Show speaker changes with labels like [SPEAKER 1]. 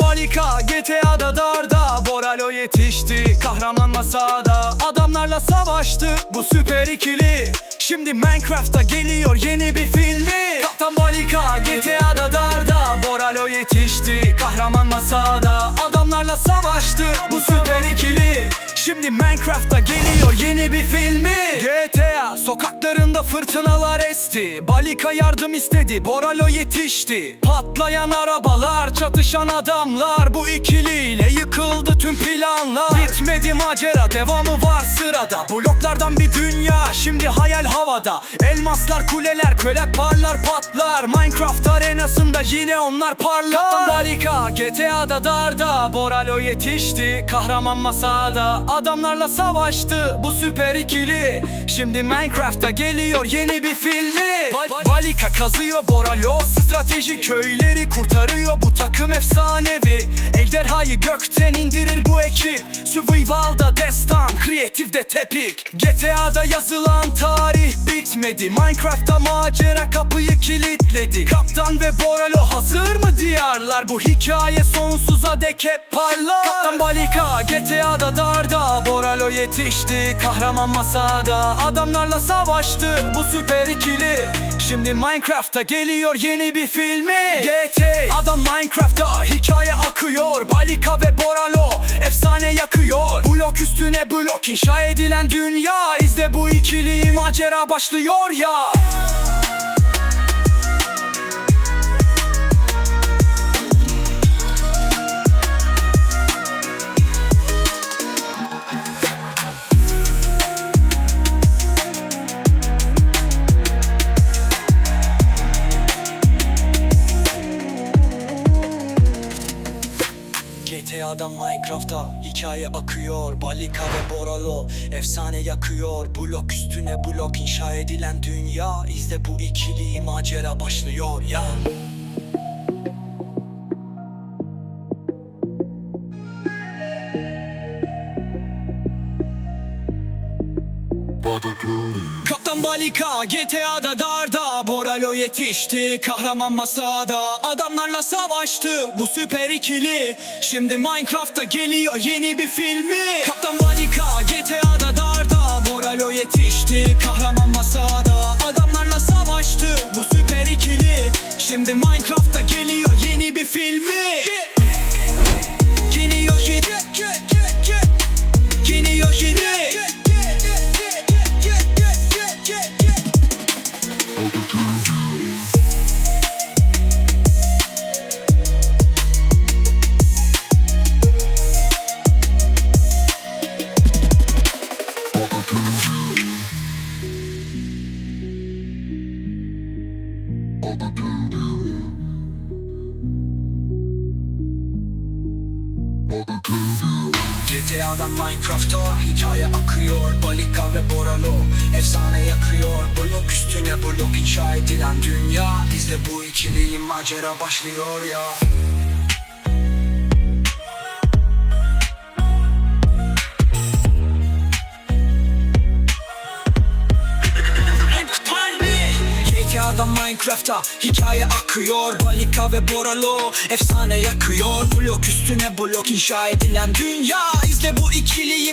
[SPEAKER 1] Balika GTA'da darda. Boralo yetişti kahraman masada. Adamlarla savaştı bu süper ikili. Şimdi Minecraft'ta geliyor yeni bir filmi. Kaptan Balika GTA'da darda. Boralo yetişti kahraman masada. Adamlarla savaştı bu süper ikili Şimdi Minecraft'ta geliyor yeni bir filmi. GTA sokaklarında fırtınalar esti. Balika yardım istedi Boralo yetişti. Patlayan arabalar çatışan adamlar Bu ikiliyle yıkıldı tüm planlar. Bitmedi macera devamı var sırada. Bloklardan bir dünya şimdi hayal havada. Elmaslar kuleler köle parlar patlar. Minecraft arenasında yine onlar parlar. Balika GTA'da darda Boralo yetişti. Kahraman masada Adamlarla savaştı bu süper ikili. Şimdi Minecraft'ta geliyor yeni bir filmi Balika kazıyor Boralo Strateji köyleri kurtarıyor. Bu takım efsanevi. Ejderhayı gökten indirir bu ekip. Survival'da destan, kreatifde tepik. GTA'da yazılan tarih bitmedi. Minecraft'ta macera kapıyı kilitledi. Kaptan ve Boralo hazır mı diyarlar? Bu hikaye sonsuza dek hep parlar. Kaptan Balika GTA'da darda. Boralo yetişti kahraman masada. Adamlarla savaştı bu süper ikili Şimdi Minecraft'ta geliyor yeni bir filmi GTA Adam Minecraft'ta hikaye akıyor. Balika ve Boralo efsane yakıyor. Blok üstüne blok inşa edilen dünya. İzle bu ikili macera başlıyor ya GTA'dan Minecraft'a hikaye akıyor. Balika ve Boralo efsane yakıyor. Blok üstüne blok inşa edilen dünya. İzle bu ikili macera başlıyor. Ya Kaptan Balika GTA'da darda. Boralo yetişti kahraman masada. Adamlarla savaştı bu süper ikili. Şimdi Minecraft'ta geliyor yeni bir filmi. Kaptan Balika GTA'da darda. Boralo yetişti kahraman masada. Adamlarla savaştı bu süper ikili. Şimdi Minecraft'ta geliyor yeni bir filmi GTA'dan Minecraft'a hikaye akıyor Balika ve Boralo. Efsane yakıyor Blok üstüne blok inşa edilen dünya. İzle bu ikili macera başlıyor ya Minecraft'a hikaye akıyor. Balika ve Boralo efsane yakıyor. Blok üstüne blok inşa edilen dünya. İzle bu ikiliyi